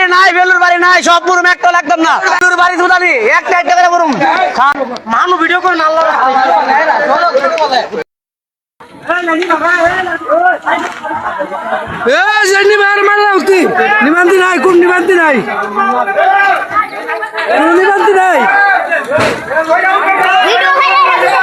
বাড়ি নাই, বেলুর বাড়ি নাই, সব মুরুম একটা লাগতাম না। বেলুর বাড়ি সুদালি একটা একটা করে মুরুম মানু ভিডিও করে নাল্লা এ যে নিবার মারা উঠতি নিবান্তি নাই, কোন নিমান্তি নাই? নিমান্তি নাই ভিডিও করি না ভিডিও দেয়া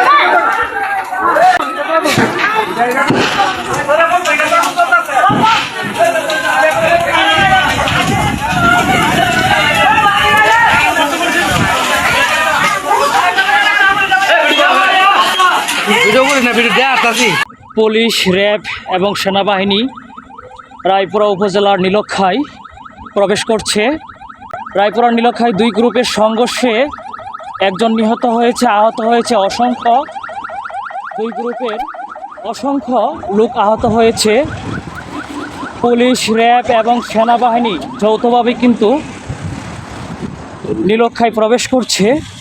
আসতাছি পুলিশ, র্যাব এবং সেনাবাহিনী রায়পুরা উপজেলার নীলক্ষায় প্রবেশ করছে। রায়পুরা নীলক্ষায় দুই গ্রুপের সংঘর্ষে একজন নিহত হয়েছে, আহত হয়েছে অসংখ্য। দুই গ্রুপের অসংখ্য লোক আহত হয়েছে। পুলিশ, র্যাব এবং সেনাবাহিনী যৌথভাবে কিন্তু নীলক্ষায় প্রবেশ করছে।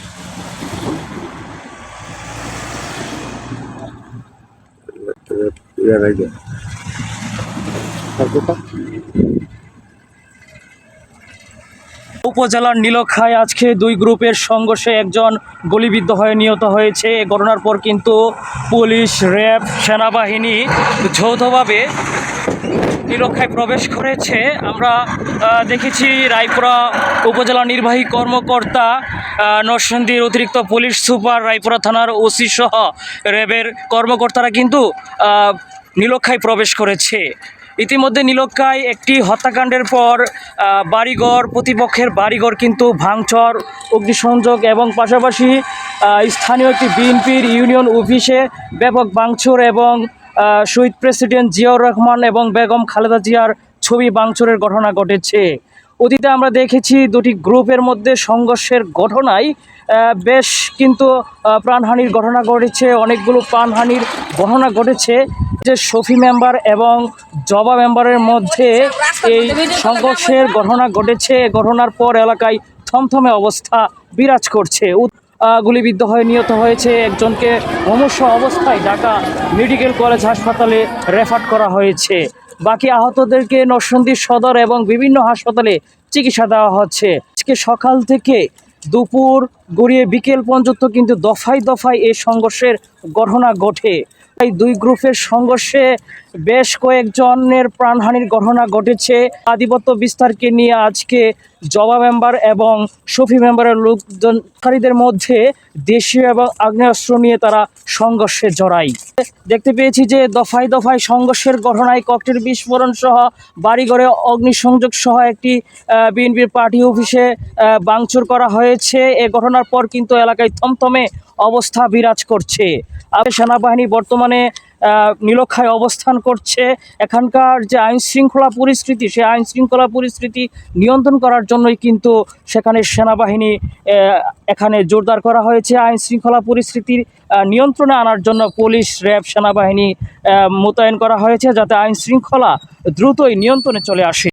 উপজেলার নীলক্ষায় আজকে দুই গ্রুপের সংঘর্ষে একজন গুলিবিদ্ধ হয়ে নিহত হয়েছে। এ ঘটনার পর কিন্তু পুলিশ র্যাব সেনাবাহিনী যৌথভাবে নীলক্ষায় প্রবেশ করেছে। আমরা দেখেছি রায়পুরা উপজেলা নির্বাহী কর্মকর্তা নরসিংদীর অতিরিক্ত পুলিশ সুপার রায়পুরা থানার ওসি সহ র্যাবের কর্মকর্তারা কিন্তু নীলক্ষায় প্রবেশ করেছে। ইতিমধ্যে নীলক্ষায় একটি হত্যাকাণ্ডের পর বাড়িঘর, প্রতিপক্ষের বাড়িঘর কিন্তু ভাঙচর, অগ্নিসংযোগ এবং পাশাপাশি স্থানীয় একটি বিএনপির ইউনিয়ন অফিসে ব্যাপক ভাঙচুর এবং শহীদ প্রেসিডেন্ট জিয়াউর রহমান এবং বেগম খালেদা জিয়ার ছবি ভাঙচুরের ঘটনা ঘটেছে। অতীতে আমরা দেখেছি দুটি গ্রুপের মধ্যে সংঘর্ষের ঘটনায় বেশ কিন্তু প্রাণহানির ঘটনা ঘটেছে, অনেকগুলো প্রাণহানির ঘটনা ঘটেছে। যে শফি মেম্বার এবং জবা মেম্বারের মধ্যে এই সংঘর্ষের ঘটনা ঘটেছে। ঘটনার পর এলাকায় থমথমে অবস্থা বিরাজ করছে। গুলিবিদ্ধ হয়ে নিহত হয়েছে একজনকে মুমূর্ষ অবস্থায় ঢাকা মেডিকেল কলেজ হাসপাতালে রেফার করা হয়েছে। বাকি আহতদেরকে নরসন্দী সদর এবং বিভিন্ন হাসপাতালে চিকিৎসা দেওয়া হচ্ছে। আজকে সকাল থেকে দুপুর গড়িয়ে বিকেল পর্যন্ত কিন্তু দফায় দফায় এই সংঘর্ষের ঘটনা ঘটে। এই দুই গ্রুপের সংঘর্ষে বেশ কয়েকজনের প্রাণহানির ঘটনা ঘটেছে। আধিপত্য বিস্তারকে নিয়ে আজকে জবা মেম্বার এবং শফি মেম্বারের লোকজনকারীদের মধ্যে দেশীয় এবং আগ্নেয়াস্ত্র নিয়ে তারা সংঘর্ষে জড়ায় দেখতে পেয়েছি যে দফায় দফায় সংঘর্ষের ঘটনায় ককটেল বিস্ফোরণ সহ বাড়িঘরে অগ্নিসংযোগ সহ একটি বিএনপির পার্টি অফিসে ভাঙচুর করা হয়েছে। এ ঘটনার পর কিন্তু এলাকায় থমথমে অবস্থা বিরাজ করছে। সেনাবাহিনী বর্তমানে নীলক্ষায় অবস্থান করছে। এখানকার যে আইন শৃঙ্খলা পরিস্থিতি, সেই আইন শৃঙ্খলা পরিস্থিতি নিয়ন্ত্রণ করার জন্যই কিন্তু সেখানে সেনাবাহিনী এখানে জোরদার করা হয়েছে। আইন শৃঙ্খলা পরিস্থিতির নিয়ন্ত্রণে আনার জন্য পুলিশ, র্যাব, সেনাবাহিনী মোতায়েন করা হয়েছে যাতে আইন শৃঙ্খলা দ্রুতই নিয়ন্ত্রণে চলে আসে।